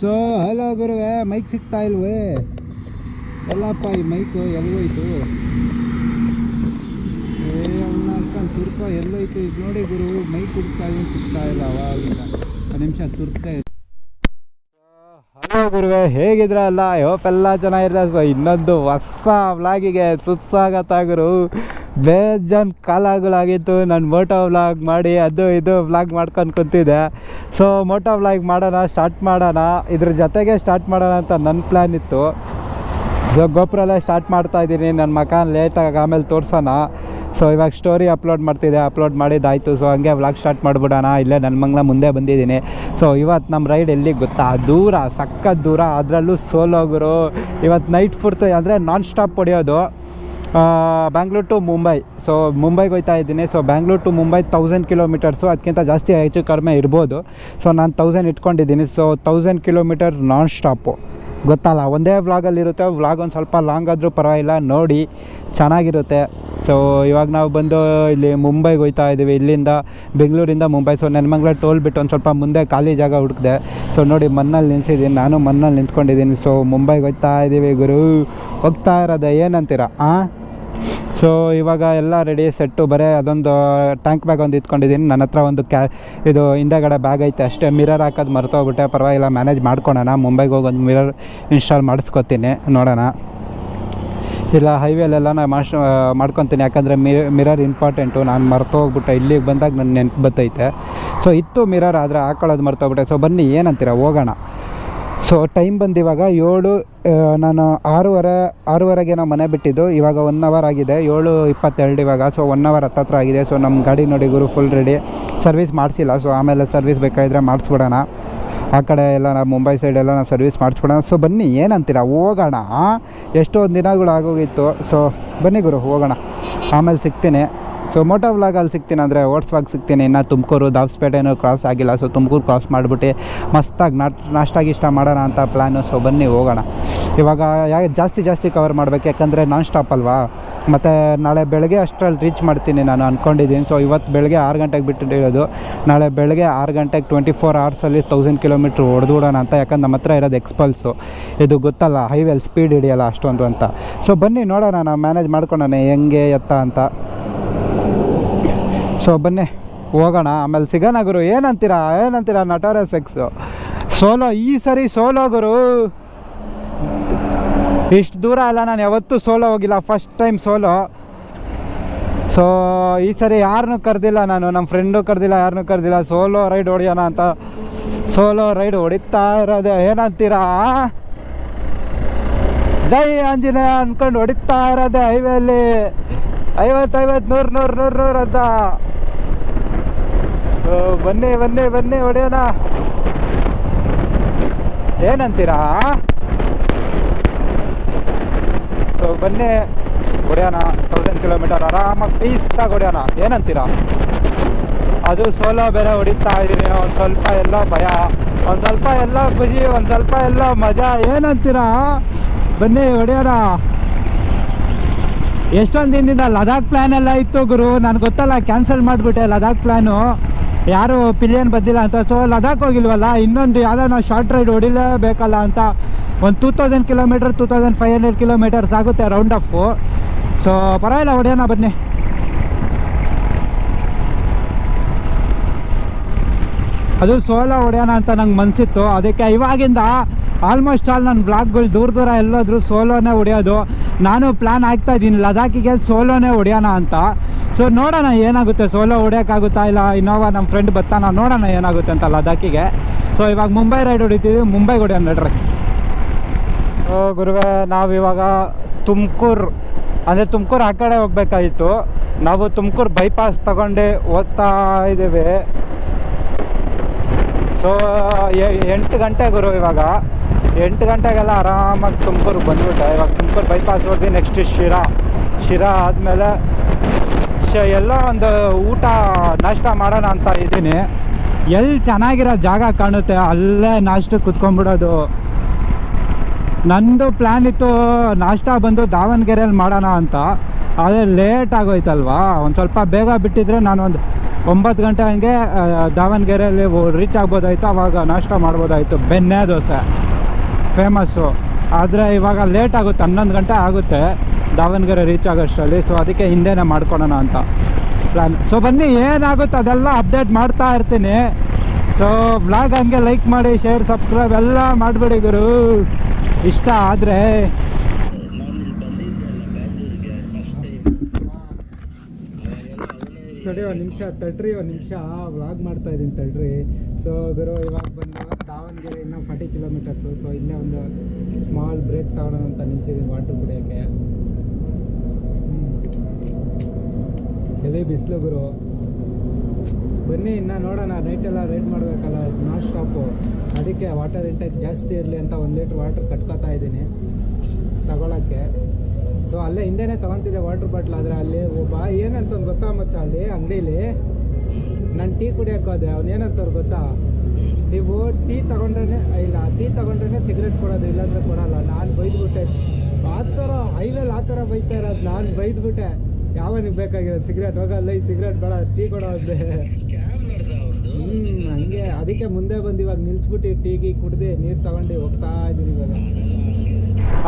So hello ಗುರುವೆ mic ಸಿಗ್ತಾ ಇಲ್ವೇ? ಎಲ್ಲಪ್ಪ, ಈ ಮೈಕು ಎಲ್ಲೋಯ್ತು ಏ ಅವ್ನ ಅನ್ಕೊಂಡು ತುರ್ಕ ಎಲ್ಲೋಯ್ತು. ಈಗ ನೋಡಿ ಗುರು ಮೈಕ್ ಹುಡ್ತಾ ಇಲ್ಲ ಸಿಗ್ತಾ ಇಲ್ಲ ಅವಾಗಿಂದ. ಒಂದು ನಿಮಿಷ ತುರ್ತಾ ಇದೆ ಹಲೋ ಗುರುವೆ ಹೇಗಿದ್ರಲ್ಲ ಹೋಪ್ ಎಲ್ಲ ಚೆನ್ನಾಗಿರ್ತಾರೆ. ಸೊ ಇನ್ನೊಂದು ಹೊಸ ವ್ಲಾಗಿಗೆ ಸುತ್ಸಾಗತ್ತ ಗುರು. ಬೇಜಾನ್ ಕಾಲಗಳಾಗಿತ್ತು. ನಾನು ಮೋಟೋ ವ್ಲಾಗ್ ಮಾಡಿ ಅದು ಇದು ವ್ಲಾಗ್ ಮಾಡ್ಕೊಂಡು ಕುಂತಿದ್ದೆ. ಸೊ ಮೋಟೋ ವ್ಲಾಗ್ ಮಾಡೋಣ ಸ್ಟಾರ್ಟ್ ಮಾಡೋಣ. ಇದ್ರ ಜೊತೆಗೆ ಸ್ಟಾರ್ಟ್ ಮಾಡೋಣ ಅಂತ ನನ್ನ ಪ್ಲ್ಯಾನ್ ಇತ್ತು. ಸೊ ಗೋಪುರಲ್ಲೇ ಸ್ಟಾರ್ಟ್ ಮಾಡ್ತಾ ಇದ್ದೀನಿ. ನನ್ನ ಮಕಾನ್ ಲೇಟಾಗಿ ಆಮೇಲೆ ತೋರ್ಸೋಣ. ಸೊ ಇವಾಗ ಸ್ಟೋರಿ ಅಪ್ಲೋಡ್ ಮಾಡ್ತಿದ್ದೆ. ಅಪ್ಲೋಡ್ ಮಾಡಿದ್ದಾಯಿತು. ಸೊ ಹಂಗೆ ವ್ಲಾಗ್ ಸ್ಟಾರ್ಟ್ ಮಾಡಿಬಿಡೋಣ. ಇಲ್ಲೇ ನನ್ನ ಮಂಗ್ಲ ಮುಂದೆ ಬಂದಿದ್ದೀನಿ. ಸೊ ಇವತ್ತು ನಮ್ಮ ರೈಡ್ ಎಲ್ಲಿ ಗೊತ್ತಾ? ದೂರ ಸಕ್ಕ ದೂರ. ಅದರಲ್ಲೂ ಸೋಲೋಗರು ಇವತ್ತು ನೈಟ್ ಫುರ್ತು ಅಂದರೆ ನಾನ್ ಸ್ಟಾಪ್ ಹೊಡೆಯೋದು. ಬ್ಯಾಂಗ್ಳೂರ್ ಟು ಮುಂಬೈ ಸೊ ಮುಂಬೈಗೆ ಹೋಗ್ತಾ ಇದ್ದೀನಿ. So Bangalore to Mumbai thousand kilometres ಅದಕ್ಕಿಂತ ಜಾಸ್ತಿ ಹೆಚ್ಚು ಕಡಿಮೆ ಇರ್ಬೋದು. ಸೊ ನಾನು ತೌಸಂಡ್ ಇಟ್ಕೊಂಡಿದ್ದೀನಿ. ಸೊ ತೌಸಂಡ್ ಕಿಲೋಮೀಟರ್ ನಾನ್ ಸ್ಟಾಪು ಗೊತ್ತಲ್ಲ, ಒಂದೇ ವ್ಲಾಗಲ್ಲಿರುತ್ತೆ ವ್ಲಾಗ್ ಒಂದು ಸ್ವಲ್ಪ ಲಾಂಗ್ ಆದರೂ ಪರವಾಗಿಲ್ಲ, ನೋಡಿ, ಚೆನ್ನಾಗಿರುತ್ತೆ. ಸೊ ಇವಾಗ ನಾವು ಬಂದು ಇಲ್ಲಿ ಮುಂಬೈಗೆ ಹೋಗ್ತಾ ಇದ್ದೀವಿ. ಇಲ್ಲಿಂದ ಬೆಂಗಳೂರಿಂದ ಮುಂಬೈ. ಸೊ ನೆನ್ಮಂಗ್ಲ ಟೋಲ್ ಬಿಟ್ಟು ಒಂದು ಸ್ವಲ್ಪ ಮುಂದೆ ಖಾಲಿ ಜಾಗ ಹುಡುಕಿದೆ. ಸೊ ನೋಡಿ, ಮಣ್ಣಲ್ಲಿ ನಿಲ್ಸಿದ್ದೀನಿ. ನಾನು ಮಣ್ಣಲ್ಲಿ ನಿಂತ್ಕೊಂಡಿದ್ದೀನಿ. ಸೊ ಮುಂಬೈಗೆ ಹೋಗ್ತಾ ಇದ್ದೀವಿ ಗುರು. ಹೋಗ್ತಾ ಇರೋದೆ ಏನಂತೀರ? ಹಾಂ ಸೊ ಇವಾಗ ಎಲ್ಲ ರೆಡಿ ಸೆಟ್ಟು ಬರೀ ಅದೊಂದು ಟ್ಯಾಂಕ್ ಬ್ಯಾಗ್ ಒಂದು ಇಟ್ಕೊಂಡಿದ್ದೀನಿ ನನ್ನ ಹತ್ರ ಒಂದು ಕ್ಯಾ ಇದು ಹಿಂದೆಗಡೆ ಬ್ಯಾಗ್ ಐತೆ. ಅಷ್ಟೇ ಮಿರರ್ ಹಾಕೋದು ಮರ್ತೋಗ್ಬಿಟ್ಟೆ. ಪರವಾಗಿಲ್ಲ ಮ್ಯಾನೇಜ್ ಮಾಡ್ಕೊಳೋಣ. ಮುಂಬೈಗೆ ಹೋಗಿ ಒಂದು ಮಿರರ್ ಇನ್ಸ್ಟಾಲ್ ಮಾಡಿಸ್ಕೊತೀನಿ. ನೋಡೋಣ. ಇಲ್ಲ ಹೈವೇಲೆಲ್ಲ ನಾನು ಮಾಸ್ ಮಾಡ್ಕೊತೀನಿ. ಯಾಕಂದರೆ ಮಿರರ್ ಇಂಪಾರ್ಟೆಂಟು ನಾನು ಮರ್ತೋಗ್ಬಿಟ್ಟೆ. ಇಲ್ಲಿಗೆ ಬಂದಾಗ ನನ್ನ ನೆನಪು ಬತ್ತೈತೆ. ಸೊ ಇತ್ತು ಮಿರರ್ ಆದರೆ ಹಾಕೊಳ್ಳೋದು ಮರ್ತೋಗ್ಬಿಟ್ಟೆ. ಸೊ ಬನ್ನಿ, ಏನಂತೀರ? ಹೋಗೋಣ. ಸೊ ಟೈಮ್ ಬಂದು ಇವಾಗ ಏಳು ನಾನು ಆರೂವರೆ, ಆರೂವರೆಗೆ ನಾವು ಮನೆ ಬಿಟ್ಟಿದ್ದು. ಇವಾಗ ಒನ್ ಅವರ್ ಆಗಿದೆ. ಏಳು ಇಪ್ಪತ್ತೆರಡು ಇವಾಗ. ಸೊ ಒನ್ ಅವರ್ ಹತ್ತತ್ರ ಆಗಿದೆ. ಸೊ ನಮ್ಮ ಗಾಡಿ ನೋಡಿ ಗುರು ಫುಲ್ ರೆಡಿ ಸರ್ವಿಸ್ ಮಾಡಿಸಿಲ್ಲ. ಸೊ ಆಮೇಲೆ ಸರ್ವಿಸ್ ಬೇಕಾದರೆ ಮಾಡಿಸ್ಬಿಡೋಣ. ಆ ಕಡೆ ಎಲ್ಲ ನಾವು ಮುಂಬೈ ಸೈಡೆಲ್ಲ ನಾವು ಸರ್ವಿಸ್ ಮಾಡಿಸ್ಬಿಡೋಣ. ಸೊ ಬನ್ನಿ, ಏನಂತೀರ? ಹೋಗೋಣ. ಎಷ್ಟೊಂದು ದಿನಗಳು ಆಗೋಗಿತ್ತು ಸೊ ಬನ್ನಿ ಗುರು, ಹೋಗೋಣ. ಆಮೇಲೆ ಸಿಗ್ತೀನಿ. ಸೊ ಮೋಟೋ ವ್ಲಾಗಲ್ಲಿ ಸಿಗ್ತೀನಿ ಅಂದರೆ ಓಟ್ಸ್ವಾಗ ಸಿಗ್ತೀನಿ. ಇನ್ನು ತುಮಕೂರು ದಾವಸ್ಪೇಟೆನೂ ಕ್ರಾಸ್ ಆಗಿಲ್ಲ. ಸೊ ತುಮಕೂರು ಕ್ರಾಸ್ ಮಾಡಿಬಿಟ್ಟು ಮಸ್ತಾಗಿ ನಾಟ್, ನಾಷ್ಟಾಗಿ ಇಷ್ಟ ಮಾಡೋಣ ಅಂತ ಪ್ಲ್ಯಾನು ಸೊ ಬನ್ನಿ, ಹೋಗೋಣ. ಇವಾಗ ಯಾಕೆ ಜಾಸ್ತಿ ಜಾಸ್ತಿ ಕವರ್ ಮಾಡಬೇಕು. ಯಾಕಂದರೆ ನಾನ್ ಸ್ಟಾಪ್ ಅಲ್ವಾ? ಮತ್ತು ನಾಳೆ ಬೆಳಗ್ಗೆ ಅಷ್ಟರಲ್ಲಿ ರೀಚ್ ಮಾಡ್ತೀನಿ ನಾನು ಅಂದ್ಕೊಂಡಿದ್ದೀನಿ ಸೊ ಇವತ್ತು ಬೆಳಗ್ಗೆ ಆರು ಗಂಟೆಗೆ ಬಿಟ್ಟಿರೋದು ನಾಳೆ ಬೆಳಗ್ಗೆ ಆರು ಗಂಟೆಗೆ ಟ್ವೆಂಟಿ ಫೋರ್ ಅವರ್ಸಲ್ಲಿ ತೌಸಂಡ್ ಕಿಲೋಮೀಟ್ರ್ ಹೊಡೆದ್ಬಿಡೋಣ ಅಂತ. ಯಾಕಂದ್ರೆ ನಮ್ಮ ಹತ್ರ ಇರೋದು ಎಕ್ಸ್ಪಲ್ಸು ಇದು ಗೊತ್ತಲ್ಲ ಹೈವೇಲಿ ಸ್ಪೀಡ್ ಹಿಡಿಯಲ್ಲ ಅಷ್ಟೊಂದು ಅಂತ. ಸೊ ಬನ್ನಿ, ನೋಡೋಣ, ನಾನು ಮ್ಯಾನೇಜ್ ಮಾಡ್ಕೊಳ್ಳೋಣ ಹೆಂಗೆ ಎತ್ತ ಅಂತ. ಸೊ ಬನ್ನಿ, ಹೋಗೋಣ. ಆಮೇಲೆ ಸಿಗೋಣ ಗುರು. ಏನಂತೀರಾ? ಏನಂತೀರಾ ನಟೋರ ಎಕ್ಸು ಸೋಲೋ, ಈ ಸರಿ ಸೋಲೋ ಗುರು. ಇಷ್ಟು ದೂರ ಅಲ್ಲ, ನಾನು ಯಾವತ್ತೂ ಸೋಲೋ ಹೋಗಿಲ್ಲ. First time solo. ಸೊ ಈ ಸರಿ ಯಾರನ್ನೂ ಕರೆದಿಲ್ಲ ನಾನು. ನಮ್ಮ ಫ್ರೆಂಡು ಕರೆದಿಲ್ಲ ಯಾರನ್ನೂ ಕರೆದಿಲ್ಲ. ಸೋಲೋ ರೈಡ್ ಹೊಡಿಯೋಣ ಅಂತ. ಸೋಲೋ ರೈಡ್ ಹೊಡಿತಾ ಇರೋದೆ. ಏನಂತೀರಾ? ಜೈ ಆಂಜನೇಯ ಅಂದ್ಕೊಂಡು ಹೊಡಿತಾ ಇರೋದೆ ಹೈವೇಲಿ. ಐವತ್ತು ಐವತ್ತು, ನೂರು ನೂರು ನೂರು ನೂರು ಅಂತ. ಬನ್ನಿ ಬನ್ನಿ ಬನ್ನಿ, ಹೊಡೆಯೋಣ. ಏನಂತೀರಾ? ಬನ್ನಿ, ಹೊಡೆಯೋಣ. ತೌಸಂಡ್ ಕಿಲೋಮೀಟರ್ ಆರಾಮಾಗಿ ಪೀಸಾಗಿ ಹೊಡೆಯೋಣ. ಏನಂತೀರಾ? ಅದು ಸೋಲೋ ಬೇರೆ ಹೊಡಿತಾ ಇದ್ದೀನಿ ಒಂದು ಸ್ವಲ್ಪ ಎಲ್ಲ ಭಯ. ಒಂದು ಸ್ವಲ್ಪ ಎಲ್ಲ ಖುಷಿ, ಒಂದು ಸ್ವಲ್ಪ ಎಲ್ಲ ಮಜಾ. ಏನಂತೀರಾ? ಬನ್ನಿ, ಹೊಡೆಯೋಣ. ಎಷ್ಟೊಂದು ದಿನದಿಂದ ಲದಾಖ್ ಪ್ಲ್ಯಾನ್ ಎಲ್ಲ ಇತ್ತು ಗುರು. ನಾನು ಗೊತ್ತಲ್ಲ ಕ್ಯಾನ್ಸಲ್ ಮಾಡಿಬಿಟ್ಟೆ ಲದಾಖ್ ಪ್ಲ್ಯಾನು ಯಾರು ಪಿಲಿಯನ್ ಬಂದಿಲ್ಲ ಅಂತ. ಸೊ ಲದಾಖ್ ಹೋಗಿಲ್ವಲ್ಲ, ಇನ್ನೊಂದು ಯಾವುದೋ ನಾವು ಶಾರ್ಟ್ ರೈಡ್ ಹೊಡಿಲೇಬೇಕಲ್ಲ ಅಂತ. ಒಂದು two thousand kilometre two thousand five hundred kilometres ಆಗುತ್ತೆ ರೌಂಡ್ ಆಫು ಸೊ ಪರವಾಗಿಲ್ಲ, ಹೊಡೆಯೋಣ ಬನ್ನಿ. ಅದು ಸೋಲ ಹೊಡೆಯೋಣ ಅಂತ ನಂಗೆ ಮನಸ್ಸಿತ್ತು ಅದಕ್ಕೆ ಇವಾಗಿಂದ ಆಲ್ಮೋಸ್ಟ್ ಆಲ್ ನನ್ನ ಬ್ಲಾಗ್ಗಳು ದೂರ ದೂರ ಎಲ್ಲಾದರೂ ಸೋಲೋನೇ ಹೊಡೆಯೋದು. ನಾನು ಪ್ಲ್ಯಾನ್ ಆಗ್ತಾ ಇದ್ದೀನಿ ಲದಾಖಿಗೆ ಸೋಲೋನೇ ಹೊಡೆಯೋಣ ಅಂತ. ಸೊ ನೋಡೋಣ ಏನಾಗುತ್ತೆ ಸೋಲೋ ಹೊಡೆಯೋಕ್ಕಾಗುತ್ತಾ ಇಲ್ಲ, ಇನ್ನೋವಾ ನಮ್ಮ ಫ್ರೆಂಡ್ ಬರ್ತಾನ, ನೋಡೋಣ ಏನಾಗುತ್ತೆ ಅಂತ ಲದಾಖಿಗೆ ಸೊ ಇವಾಗ ಮುಂಬೈ ರೈಡ್ ಹೊಡಿತೀವಿ ಮುಂಬೈಗೆ ಹೊಡೆಯೋಣ ನಡ್ರಿ. ಓ ಗುರುವೆ, ನಾವು ಇವಾಗ ತುಮಕೂರು, ಅಂದರೆ ತುಮಕೂರು ಆ ಕಡೆ ಹೋಗ್ಬೇಕಾಗಿತ್ತು ನಾವು ತುಮಕೂರು ಬೈಪಾಸ್ ತಗೊಂಡು ಓದ್ತಾ ಇದ್ದೀವಿ. ಸೊ ಎಂಟು ಗಂಟೆ ಗುರು ಇವಾಗ. ಎಂಟು ಗಂಟೆಗೆಲ್ಲ ಆರಾಮಾಗಿ ತುಮಕೂರು ಬಂದ್ಬಿಟ್ಟೆ, ಇವಾಗ ತುಮಕೂರು ಬೈಪಾಸ್ ಹೊಡೆದು ನೆಕ್ಸ್ಟ್ ಶಿರಾ. ಶಿರಾ ಆದಮೇಲೆ ಶ ಎಲ್ಲ ಒಂದು ಊಟ ನಾಷ್ಟ ಮಾಡೋಣ ಅಂತ ಇದ್ದೀನಿ. ಎಲ್ಲಿ ಚೆನ್ನಾಗಿರೋ ಜಾಗ ಕಾಣುತ್ತೆ, ಅಲ್ಲೇ ನಾಷ್ಟಕ್ಕೆ ಕುತ್ಕೊಂಡ್ಬಿಡೋದು. ನಂದು ಪ್ಲ್ಯಾನ್ ಇತ್ತು, ನಾಷ್ಟ ಬಂದು ದಾವಣಗೆರೆಯಲ್ಲಿ ಮಾಡೋಣ ಅಂತ. ಅದೇ ಲೇಟ್ ಆಗೋಯ್ತಲ್ವಾ? ಒಂದು ಸ್ವಲ್ಪ ಬೇಗ ಬಿಟ್ಟಿದ್ರೆ ನಾನು ಒಂದು ಒಂಬತ್ತು ಗಂಟೆ ಹಂಗೆ ದಾವಣಗೆರೆಯಲ್ಲಿ ರೀಚ್ ಆಗ್ಬೋದಾಯಿತು, ಅವಾಗ ನಾಷ್ಟ ಮಾಡ್ಬೋದಾಯಿತು. ಬೆಣ್ಣೆ ದೋಸೆ. ಫೇಮಸ್ಸು ಆದರೆ ಇವಾಗ ಲೇಟ್ ಆಗುತ್ತೆ, ಹನ್ನೊಂದು ಗಂಟೆ ಆಗುತ್ತೆ, ದಾವಣಗೆರೆ ರೀಚ್ ಆಗೋಷ್ಟರಲ್ಲಿ. ಸೊ ಅದಕ್ಕೆ ಹಿಂದೆನೇ ಮಾಡ್ಕೊಳೋಣ ಅಂತ ಪ್ಲ್ಯಾನ್ ಸೊ ಬನ್ನಿ, ಏನಾಗುತ್ತೆ ಅದೆಲ್ಲ ಅಪ್ಡೇಟ್ ಮಾಡ್ತಾ ಇರ್ತೀನಿ. ಸೊ ವ್ಲಾಗ್ ಹಂಗೆ ಲೈಕ್ ಮಾಡಿ ಶೇರ್ ಸಬ್ಸ್ಕ್ರೈಬ್ ಎಲ್ಲ ಮಾಡಿಬಿಡಿ ಗುರು. ಇಷ್ಟ ಆದರೆ. ತಡಿ ಒಂದು ನಿಮಿಷ ತಡ್ರಿ ಒಂದು ನಿಮಿಷ ವ್ಲಾಗ್ ಮಾಡ್ತಾ ಇದ್ದೀನಿ ತಡ್ರಿ. ಸೊ ಗುರು, ಇವಾಗ ದಾವಣಗೆರೆ ಇನ್ನೂ ಫಾರ್ಟಿ ಕಿಲೋಮೀಟರ್ಸು ಸೊ ಇಲ್ಲೇ ಒಂದು ಸ್ಮಾಲ್ ಬ್ರೇಕ್ ತಗೊಳ್ಳೋಣ ಅಂತ ನಿಲ್ಸಿದ್ದೀನಿ ವಾಟ್ರ್ ಕುಡಿಯೋಕ್ಕೆ. ಹೆವಿ ಬಿಸಿಲು ಗುರು. ಬನ್ನಿ, ಇನ್ನು ನೋಡೋಣ. ನೈಟೆಲ್ಲ ರೈಡ್ ಮಾಡಬೇಕಲ್ಲ ನಾನ್ ಸ್ಟಾಪು ಅದಕ್ಕೆ ವಾಟರ್ ಇಂಟೇಕ್ ಜಾಸ್ತಿ ಇರಲಿ ಅಂತ ಒಂದು ಲೀಟ್ರ್ ವಾಟ್ರ್ ಕಟ್ಕೋತಾ ಇದ್ದೀನಿ ತಗೊಳಕ್ಕೆ. ಸೊ ಅಲ್ಲೇ ಹಿಂದೆನೇ ತಗೊಂತಿದ್ದೆ ವಾಟ್ರ್ ಬಾಟ್ಲ್ ಆದರೆ ಅಲ್ಲಿ ಒಬ್ಬ ಏನಂತ ಗೊತ್ತಾ ಮಚ್ಚ? ಅಲ್ಲಿ ಅಂಗಡೀಲಿ ನಾನು ಟೀ ಕುಡಿಯೋಕ್ಕೋದೆ ಅವ್ನೇನಂತವ್ರು ಗೊತ್ತಾ? ನೀವು ಟೀ ತಗೊಂಡ್ರೆ ಇಲ್ಲ, ಟೀ ತಗೊಂಡ್ರೆ ಸಿಗರೆಟ್ ಕೊಡೋದು, ಇಲ್ಲಾಂದ್ರೆ ಕೊಡಲ್ಲ. ನಾನು ಬೈದ್ಬಿಟ್ಟೆ. ಆ ಥರ ಹೈವೇಲಿ ಆ ಥರ ಬೈತಾ ಇರೋದು, ನಾನು ಬೈದ್ಬಿಟ್ಟೆ. ನಿಮ್ಗೆ ಬೇಕಾಗಿರೋದು ಸಿಗರೇಟ್? ಹೋಗಲ್ಲ ಈ ಸಿಗರೇಟ್ ಬೇಡ, ಟೀ ಕೊಡೋ ಅಂದೆ. ಹ್ಞೂ ಹಂಗೆ. ಅದಕ್ಕೆ ಮುಂದೆ ಬಂದು ಇವಾಗ ನಿಲ್ಸ್ಬಿಟ್ಟು ಟೀಗಿ ಕುಡ್ದು ನೀರು ತಗೊಂಡು ಹೋಗ್ತಾ ಇದ್ದೀನಿ ಇವಾಗ.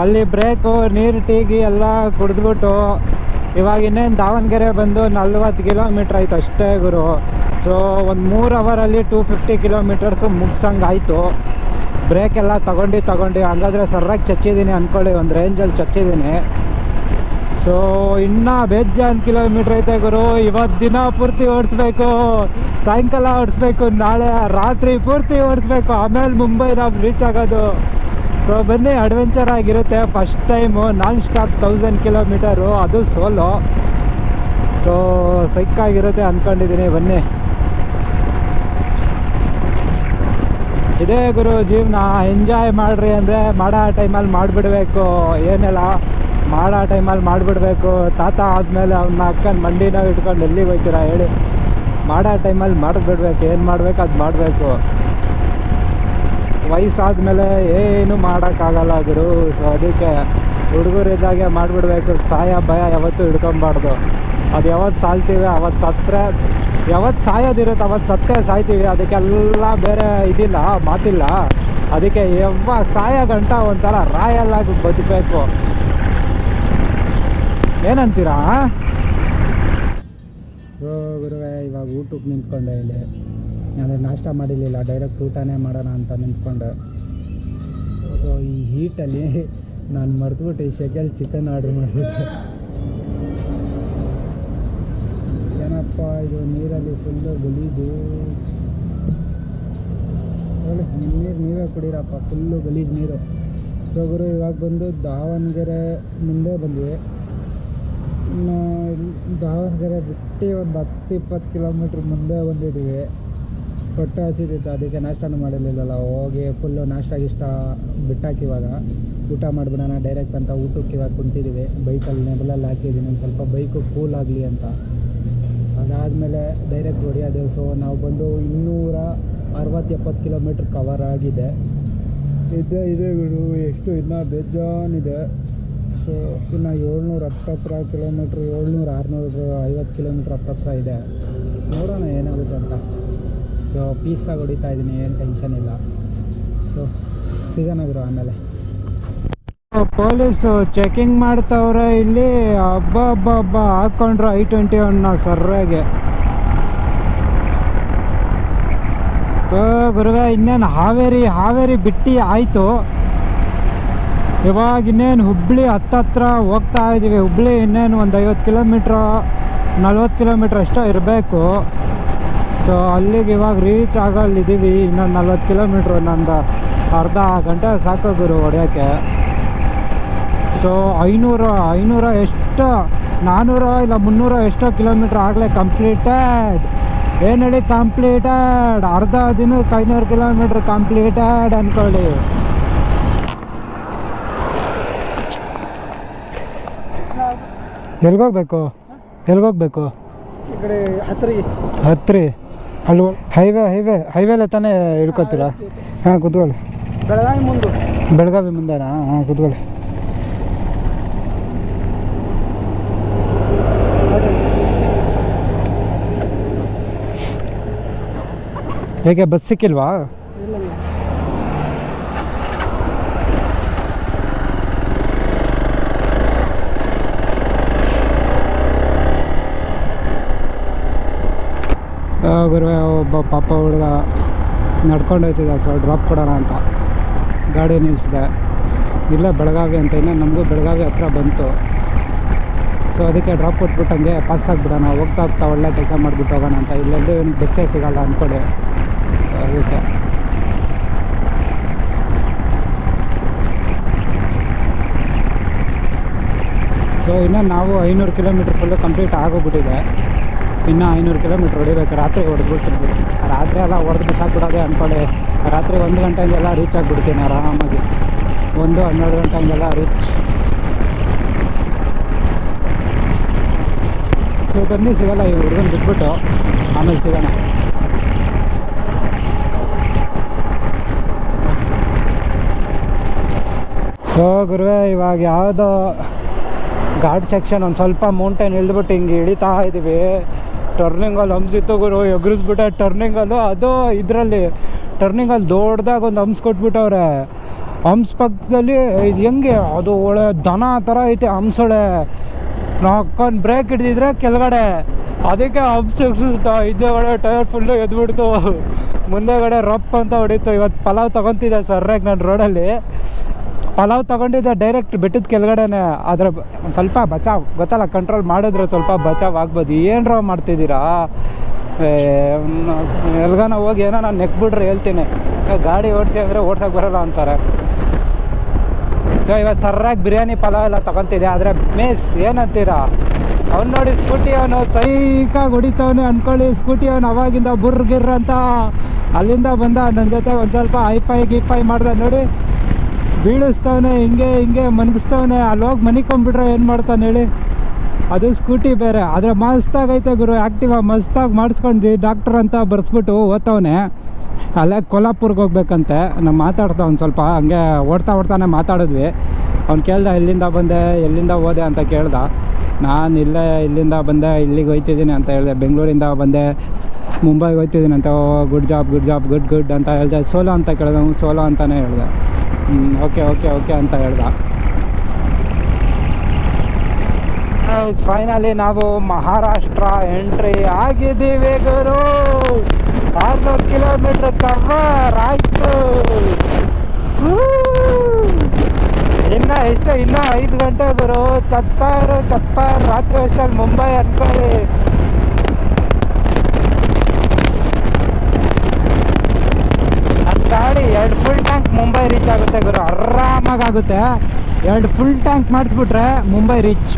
ಅಲ್ಲಿ ಬ್ರೇಕು, ನೀರು ಟೀಗಿ ಎಲ್ಲ ಕುಡಿದ್ಬಿಟ್ಟು ಇವಾಗ ಇನ್ನೇನು ದಾವಣಗೆರೆ ಬಂದು ನಲ್ವತ್ತು ಕಿಲೋಮೀಟ್ರ್ ಆಯ್ತು ಅಷ್ಟೇ ಗುರು. ಸೊ ಒಂದು ಮೂರು ಅವರಲ್ಲಿ ಟೂ ಫಿಫ್ಟಿ ಕಿಲೋಮೀಟರ್ಸು ಮುಗ್ಸಂಗೆ ಆಯಿತು ಬ್ರೇಕ್ ಎಲ್ಲ ತಗೊಂಡು ತಗೊಂಡು, ಹಂಗಾದ್ರೆ ಸರ್ರಾಗಿ ಚಚ್ಚಿದ್ದೀನಿ ಅಂದ್ಕೊಳ್ಳಿ ಒಂದು ರೇಂಜಲ್ಲಿ ಚಚ್ಚಿದ್ದೀನಿ. ಸೊ ಇನ್ನೂ ಬೇಜಾನ್ ಕಿಲೋಮೀಟ್ರ್ ಐತೆ ಗುರು ಇವತ್ತು ದಿನ ಪೂರ್ತಿ ಓಡಿಸ್ಬೇಕು. ಸಾಯಂಕಾಲ ಓಡಿಸ್ಬೇಕು, ನಾಳೆ ರಾತ್ರಿ ಪೂರ್ತಿ ಓಡಿಸ್ಬೇಕು, ಆಮೇಲೆ ಮುಂಬೈ ನಾವು ರೀಚ್ ಆಗೋದು. ಸೊ ಬನ್ನಿ ಅಡ್ವೆಂಚರ್ ಆಗಿರುತ್ತೆ first time nonstop thousand kilometre ಅದು ಸೋಲೋ ಸೊ ಸೈಕಾಗಿರುತ್ತೆ ಅಂದ್ಕೊಂಡಿದ್ದೀನಿ ಬನ್ನಿ. ಇದೇ ಗುರು, ಜೀವನ ಎಂಜಾಯ್ ಮಾಡ್ರಿ ಅಂದರೆ ಮಾಡೋ ಟೈಮಲ್ಲಿ ಮಾಡಿಬಿಡ್ಬೇಕು. ಏನೆಲ್ಲ ಮಾಡೋ ಟೈಮಲ್ಲಿ ಮಾಡಿಬಿಡ್ಬೇಕು. ತಾತ ಆದಮೇಲೆ ಅವ್ನ ಅಕ್ಕನ ಮಂಡಿನ ಇಟ್ಕೊಂಡು ಎಲ್ಲಿಗೆ ಹೋಗ್ತೀರಾ ಹೇಳಿ. ಮಾಡೋ ಟೈಮಲ್ಲಿ ಮಾಡಿಬಿಡ್ಬೇಕು. ಏನು ಮಾಡಬೇಕು ಅದು ಮಾಡಬೇಕು. ವಯಸ್ಸಾದಮೇಲೆ ಏನು ಮಾಡೋಕ್ಕಾಗಲ್ಲ ಗುರು. ಸೊ ಅದಕ್ಕೆ ಹುಡುಗರಿದ್ದಾಗೆ ಮಾಡಿಬಿಡ್ಬೇಕು. ಸಾಯ, ಭಯ ಯಾವತ್ತೂ ಹಿಡ್ಕೊಬಾರ್ದು. ಅದು ಯಾವತ್ತು ಸಾಲ್ತೀವಿ ಅವತ್ತು ಸತ್ತರೆ ಯಾವತ್ತು ಸಾಯೋದಿರುತ್ತೆ ಅವತ್ತು ಸತ್ತೇ ಸಾಯ್ತೀವಿ, ಅದಕ್ಕೆಲ್ಲ ಬೇರೆ ಇದಿಲ್ಲ, ಮಾತಿಲ್ಲ. ಅದಕ್ಕೆ ಯಾವಾಗ ಸಾಯ ಗಂಟ ಒಂಥರ ರಾಯಲ್ ಆಗಿ ಬದುಕಬೇಕು ಏನಂತೀರಾ ಗುರುವೆ, ಇವಾಗ ಊಟಕ್ಕೆ ನಿಂತ್ಕೊಂಡೆ ಇಲ್ಲಿ. ನಾನು ನಾಷ್ಟ ಮಾಡಿರಲಿಲ್ಲ ಡೈರೆಕ್ಟ್ ಊಟನೇ ಮಾಡೋಣ ಅಂತ ನಿಂತ್ಕೊಂಡೆ. ಸೊ ಈ ಹೀಟಲ್ಲಿ ನಾನು ಮರೆತುಬಿಟ್ಟು ಈ ಶೆಕೆಲ್ ಚಿಕನ್ ಆರ್ಡ್ರ್ ಮಾಡಿಬಿಟ್ಟೆ ಏನಪ್ಪ ಇದು ನೀರಲ್ಲಿ ಫುಲ್ಲು ಗಲೀಜು ಹೇಳಿ ನೀರು ನೀವೇ ಕುಡೀರಪ್ಪ ಫುಲ್ಲು ಗಲೀಜು ನೀರು. ಸೊ ಗುರು, ಇವಾಗ ಬಂದು ದಾವಣಗೆರೆ ಮುಂದೆ ಬಂದ್ವಿ. ಇನ್ನು ದಾವಣಗೆರೆ ಬಿಟ್ಟು ಒಂದು ಹತ್ತು ಇಪ್ಪತ್ತು ಕಿಲೋಮೀಟ್ರ್ ಮುಂದೆ ಬಂದಿದ್ದೀವಿ. ಹೊಟ್ಟೆ ಹಸಿದಿತ್ತು, ಅದಕ್ಕೆ ನಾಷ್ಟನೂ ಮಾಡಿರಲಿಲ್ಲಲ್ಲ. ಹೋಗಿ ಫುಲ್ಲು ನಾಷ್ಟ ಗಿಷ್ಟ ಬಿಟ್ಟಾಕಿ ಇವಾಗ. ಊಟ ಮಾಡಿಬಿಡೋಣ ಡೈರೆಕ್ಟ್ ಅಂತ ಊಟಕ್ಕೆ ಇವಾಗ ಕುಂತಿದ್ದೀವಿ. ಬೈಕಲ್ಲಿ ನೆಬಲಲ್ಲಿ ಹಾಕಿದ್ದೀನಿ, ಒಂದು ಸ್ವಲ್ಪ ಬೈಕು ಕೂಲ್ ಆಗಲಿ ಅಂತ. ಅದಾದಮೇಲೆ ಡೈರೆಕ್ಟ್ ಹೊಡಿಯೋದು ಸೊ ನಾವು ಬಂದು ಇನ್ನೂರ ಅರವತ್ತು ಎಪ್ಪತ್ತು ಕಿಲೋಮೀಟ್ರ್ ಕವರ್ ಆಗಿದೆ. ಇದೆ ಇದೆ ಗುರು ಎಷ್ಟು, ಇನ್ನೂ ಬೇಜಾನಿದೆ. ಸೊ ಇನ್ನು ಏಳ್ನೂರ ಹತ್ತತ್ರ ಕಿಲೋಮೀಟ್ರ್ ಏಳ್ನೂರ ಆರುನೂರು ಐವತ್ತು ಕಿಲೋಮೀಟ್ರ್ ಹತ್ತತ್ರ ಇದೆ. ನೋಡೋಣ ಏನಾಗುತ್ತೆ ಅಂತ. ಸೊ ಪೀಸಾಗಿ ಹೊಡಿತಾ ಇದ್ದೀನಿ ಏನು ಟೆನ್ಷನ್ ಇಲ್ಲ. ಸೊ ಸಿಗೋಣ ಗುರು ಆಮೇಲೆ. ಪೊಲೀಸು ಚೆಕಿಂಗ್ ಮಾಡ್ತವ್ರೆ ಇಲ್ಲಿ. ಹಬ್ಬ ಹಬ್ಬ ಹಬ್ಬ ಹಾಕೊಂಡ್ರು ಐ ಟ್ವೆಂಟಿ ಒನ್ನ ಸರ್ರಾಗೆ. ಸೊ ಗುರುಗ ಇನ್ನೇನು ಹಾವೇರಿ ಹಾವೇರಿ ಬಿಟ್ಟು ಆಯಿತು. ಇವಾಗ ಇನ್ನೇನು ಹುಬ್ಳಿ ಹತ್ತತ್ರ ಹೋಗ್ತಾ ಇದ್ದೀವಿ ಹುಬ್ಳಿ ಇನ್ನೇನು ಒಂದು ಐವತ್ತು ಕಿಲೋಮೀಟ್ರ್, ನಲ್ವತ್ತು ಕಿಲೋಮೀಟ್ರ್ ಅಷ್ಟೋ ಇರಬೇಕು. ಸೊ ಅಲ್ಲಿಗೆ ಇವಾಗ ರೀಚ್ ಆಗಲ್ಲಿದ್ದೀವಿ. ಇನ್ನೊಂದು ನಲ್ವತ್ತು ಕಿಲೋಮೀಟ್ರ್ ಇನ್ನೊಂದು ಅರ್ಧ ಗಂಟೆ ಸಾಕು ಗುರು ಹೊಡೆಯೋಕ್ಕೆ ಸೊ ಐನೂರು ಐನೂರ ಎಷ್ಟು ನಾನ್ನೂರ ಇಲ್ಲ ಮುನ್ನೂರ ಎಷ್ಟೋ ಕಿಲೋಮೀಟ್ರ್ ಆಗಲೇ ಕಂಪ್ಲೀಟೆಡ್ ಏನು ಹೇಳಿ ಕಂಪ್ಲೀಟೆಡ್ ಅರ್ಧ ದಿನಕ್ಕೆ ಐನೂರು ಕಿಲೋಮೀಟ್ರ್ ಕಂಪ್ಲೀಟೆಡ್ ಅಂದ್ಕೊಳ್ಳಿ ಎಲ್ಗೋಗ್ಬೇಕು? ಎಲ್ಗೋಗ್ಬೇಕು? ಹತ್ರಿ. ಅಲ್ಲಿ ಹೈವೇ ಹೈವೇ ಹೈವೇಲೆ ತಾನೇ ಇಳ್ಕೊತೀರಾ ಹಾಂ ಕುತ್ಕೊಳ್ಳಿ. ಬೆಳಗಾವಿ ಮುಂದೆ. ಬೆಳಗಾವಿ ಮುಂದೆನಾ? ಹಾಂ ಕುತ್ಕೊಳ್ಳಿ. ಹೇಗೆ ಬಸ್ ಸಿಕ್ಕಿಲ್ವಾ? ಗುರುವೆ, ಒಬ್ಬ ಪಾಪ ಹುಡುಗ ನಡ್ಕೊಂಡು ಹೋಗ್ತಿದ್ದ ಸೊ ಡ್ರಾಪ್ ಕೊಡೋಣ ಅಂತ. ಗಾಡಿ ನಿಲ್ಲಿಸಿದೆ ಇಲ್ಲ, ಬೆಳಗಾವಿ ಅಂತ. ಇನ್ನು ನಮಗೂ ಬೆಳಗಾವಿ ಹತ್ರ ಬಂತು. ಸೊ ಅದಕ್ಕೆ ಡ್ರಾಪ್ ಕೊಟ್ಬಿಟ್ಟು ಹಂಗೆ ಪಾಸ್ ಆಗಿಬಿಡೋಣ. ಹೋಗ್ತಾ ಹೋಗ್ತಾ ಒಳ್ಳೆ ಕೆಲಸ ಮಾಡಿಬಿಟ್ಟು ಹೋಗೋಣ ಅಂತ. ಇಲ್ಲೆಲ್ಲೂ ಬಸ್ಸೇ ಸಿಗಲ್ಲ ಅಂದ್ಕೊಳ್ಳಿ ಸೊ ಇನ್ನು ನಾವು ಐನೂರು ಕಿಲೋಮೀಟ್ರ್ ಫುಲ್ಲು ಕಂಪ್ಲೀಟ್ ಆಗೋಗ್ಬಿಟ್ಟಿದೆ. ಇನ್ನು ಐನೂರು ಕಿಲೋಮೀಟ್ರ್ ಹೊಡಿಬೇಕು. ರಾತ್ರಿ ಹೊಡೆದ್ಬಿಟ್ಟಿರ್ತೀವಿ ರಾತ್ರಿ ಎಲ್ಲ ಹೊಡೆದು ಬಿಸಾಕ್ಬಿಡೋದೆ ಅಂದ್ಕೊಳ್ಳಿ ರಾತ್ರಿ ಒಂದು ಗಂಟೆ ಹಂಗೆಲ್ಲ ರೀಚ್ ಆಗಿಬಿಡ್ತೀನಿ ಆರಾಮಾಗಿ. ಒಂದು ಹನ್ನೆರಡು ಗಂಟೆ ಹಂಗೆಲ್ಲ ರೀಚ್ ಸೊ ಬನ್ನಿ ಸಿಗೋಲ್ಲ, ಈ ಹುಡುಗನ ಬಿಟ್ಬಿಟ್ಟು. ಆಮೇಲೆ ಸಿಗೋಣ. ಸೊ ಗುರುವೆ, ಇವಾಗ ಯಾವುದೋ ಘಾಟ್ ಸೆಕ್ಷನ್ ಒಂದು ಸ್ವಲ್ಪ ಮೌಂಟೇನ್ ಇಳಿದ್ಬಿಟ್ಟು ಹಿಂಗೆ ಇಳಿತಾ ಇದ್ದೀವಿ ಟರ್ನಿಂಗಲ್ಲಿ ಹಂಸಿತ್ತು ಗುರು, ಎಗ್ರಿಸ್ಬಿಟ್ಟೆ ಟರ್ನಿಂಗಲ್ಲೂ ಅದು ಇದರಲ್ಲಿ ಟರ್ನಿಂಗಲ್ಲಿ ದೊಡ್ಡದಾಗ ಒಂದು ಹಂಸ್ ಕೊಟ್ಬಿಟ್ಟವ್ರೆ. ಹಂಸ್ ಪಕ್ಕದಲ್ಲಿ ಇದು ಹೆಂಗೆ? ಅದು ಒಳ್ಳೆ ದನ ಥರ ಐತೆ ಹಂಸಳೆ. ನಾಕೊಂಡು ಬ್ರೇಕ್ ಹಿಡಿದಿದ್ರೆ ಕೆಳಗಡೆ. ಅದಕ್ಕೆ ಹಂಸ್ ಎಗ್ರಿಸ್ತಾ ಒಳ್ಳೆ ಟೈರ್ ಫುಲ್ಲು ಎದ್ಬಿಡ್ತು. ಮುಂದೆಗಡೆ ರಪ್ ಅಂತ ಹೊಡಿತು. ಇವತ್ತು ಪಲಾವ್ ತೊಗೊತಿದ್ದೆ ಸರ್ರಾಗಿ ನಾನು ರೋಡಲ್ಲಿ ಪಲಾವ್ ತಗೊಂಡಿದ್ದೆ ಡೈರೆಕ್ಟ್ ಬೆಟ್ಟದ ಕೆಳಗಡೆನೆ. ಅದ್ರ ಸ್ವಲ್ಪ ಬಚಾವ್, ಗೊತ್ತಲ್ಲ ಕಂಟ್ರೋಲ್ ಮಾಡಿದ್ರೆ ಸ್ವಲ್ಪ ಬಚಾವ್ ಆಗ್ಬೋದು. ಏನರ ಮಾಡ್ತಿದ್ದೀರಾ? ಎಲ್ಗನ ಹೋಗಿ ಏನೋ ನಾನು ನೆಕ್ಬಿಟ್ರೆ ಹೇಳ್ತೀನಿ. ಗಾಡಿ ಓಡಿಸಿ ಅಂದರೆ ಓಡ್ಸೋಕೆ ಬರಲ್ಲ ಅಂತಾರೆ. ಸೊ ಇವತ್ತು ಸರ್ರಾಗಿ ಬಿರಿಯಾನಿ, ಪಲಾವ್ ಎಲ್ಲ ತಗೊತಿದ್ದೆ. ಆದರೆ ಮಿಸ್ ಏನಂತೀರಾ? ಅವ್ನು ನೋಡಿ ಸ್ಕೂಟಿ ಅವನು ಸೈಕಾಗಿ ಹೊಡಿತವನು ಅಂದ್ಕೊಳ್ಳಿ ಸ್ಕೂಟಿ ಅವನು ಅವಾಗಿಂದ ಬುರ್ಗಿರ್ರಂತ. ಅಲ್ಲಿಂದ ಬಂದ ನನ್ನ ಜೊತೆ ಒಂದು ಸ್ವಲ್ಪ ಹೈಫೈ ಗಿಫೈ ಮಾಡ್ದೆ. ನೋಡಿ ಬೀಳಿಸ್ತವನೆ, ಹಿಂಗೆ ಹಿಂಗೆ ಮನಗಿಸ್ತವನೆ ಅಲ್ಲಿ ಹೋಗಿ ಮನಿಕೊಂಡ್ಬಿಟ್ರೆ ಏನು ಮಾಡ್ತಾನೆ ಹೇಳಿ? ಅದು ಸ್ಕೂಟಿ ಬೇರೆ. ಆದರೆ ಮಸ್ತಾಗೈತೆ ಗುರು ಆ್ಯಕ್ಟಿವ ಮಸ್ತಾಗಿ ಮಾಡಿಸ್ಕೊಂಡು ಡಾಕ್ಟರ್ ಅಂತ ಬರ್ಸ್ಬಿಟ್ಟು ಓದ್ತವನೆ. ಅಲ್ಲೇ ಕೊಲ್ಲಾಪುರ್ಗೆ ಹೋಗ್ಬೇಕಂತೆ. ನಾವು ಮಾತಾಡ್ತಾ ಒಂದು ಸ್ವಲ್ಪ ಹಂಗೆ ಓಡ್ತಾ ಓಡ್ತಾನೆ ಮಾತಾಡಿದ್ವಿ. ಅವ್ನು ಕೇಳ್ದ ಎಲ್ಲಿಂದ ಬಂದೆ, ಎಲ್ಲಿಂದ ಹೋದೆ? ಅಂತ ಕೇಳ್ದ. ನಾನು ಇಲ್ಲೇ, ಇಲ್ಲಿಂದ ಬಂದೆ, ಇಲ್ಲಿಗೆ ಹೋಯ್ತಿದ್ದೀನಿ ಅಂತ ಹೇಳಿದೆ. ಬೆಂಗಳೂರಿಂದ ಬಂದೆ, ಮುಂಬೈಗೆ ಹೋಗ್ತಿದ್ದೀನಿ ಅಂತ good job good job good good ಅಂತ ಹೇಳಿದೆ. ಸೋಲೋ ಅಂತ ಕೇಳಿದೆ ಸೋಲೋ ಅಂತಲೇ ಹೇಳಿದೆ. ಓಕೆ ಓಕೆ ಓಕೆ ಅಂತ ಹೇಳ್ದ. ಫೈನಲಿ ನಾವು ಮಹಾರಾಷ್ಟ್ರ ಎಂಟ್ರಿ ಆಗಿದ್ದೀವಿ ಗುರು. ಆರ್ನೂರು ಕಿಲೋಮೀಟ್ರ್ ಕವರ್ ಆಯ್ತು ಇನ್ನ ಎಷ್ಟು, ಇನ್ನೂ ಐದು ಗಂಟೆ ಗುರು. ಚತ್ತಾರು ಚತ್ತಾರು ರಾತ್ರಿ ಅಷ್ಟಲ್ಲಿ ಮುಂಬೈ ಅನ್ಕೊಳ್ಳಿ. ಗಾಡಿ ಎರಡು ಫುಲ್ ಟ್ಯಾಂಕ್ ಮುಂಬೈ ರೀಚ್ ಆಗುತ್ತೆ ಗುರು. ಆರಾಮಾಗುತ್ತೆ ಎರಡು ಫುಲ್ ಟ್ಯಾಂಕ್ ಮಾಡಿಸ್ಬಿಟ್ರೆ ಮುಂಬೈ ರೀಚ್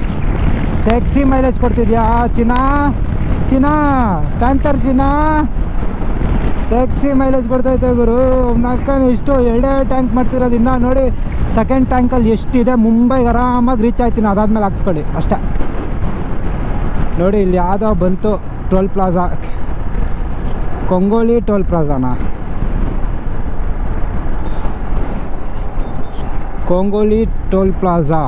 ಸೆಕ್ಸಿ ಮೈಲೇಜ್ ಕೊಡ್ತಿದ್ಯಾ? ಚಿನ್ನ ಚಿನ್ನ ಟ್ಯಾಂಕರ್ ಚಿನ್ನ ಸೆಕ್ಸಿ ಮೈಲೇಜ್ ಕೊಡ್ತೈತೆ ಗುರು. ನಕ್ಕನು ಇಷ್ಟು ಎರಡೇ ಟ್ಯಾಂಕ್ ಮಾಡ್ತಿರೋದು ಇನ್ನ ನೋಡಿ ಸೆಕೆಂಡ್ ಟ್ಯಾಂಕಲ್ಲಿ ಎಷ್ಟಿದೆ? ಮುಂಬೈಗೆ ಆರಾಮಾಗಿ ರೀಚ್ ಆಯ್ತೀನಿ ಅದಾದ್ಮೇಲೆ ಹಾಕ್ಸ್ಕೊಳ್ಳಿ. ಅಷ್ಟೇ. ನೋಡಿ, ಇಲ್ಲಿ ಯಾವುದೋ ಬಂತು. ಟೋಲ್ ಪ್ಲಾಜಾ ಕೊಂಗೋಲಿ ಟೋಲ್ ಪ್ಲಾಜಾನ ಕೊಂಗೋಲಿ ಟೋಲ್ ಪ್ಲಾಜಾ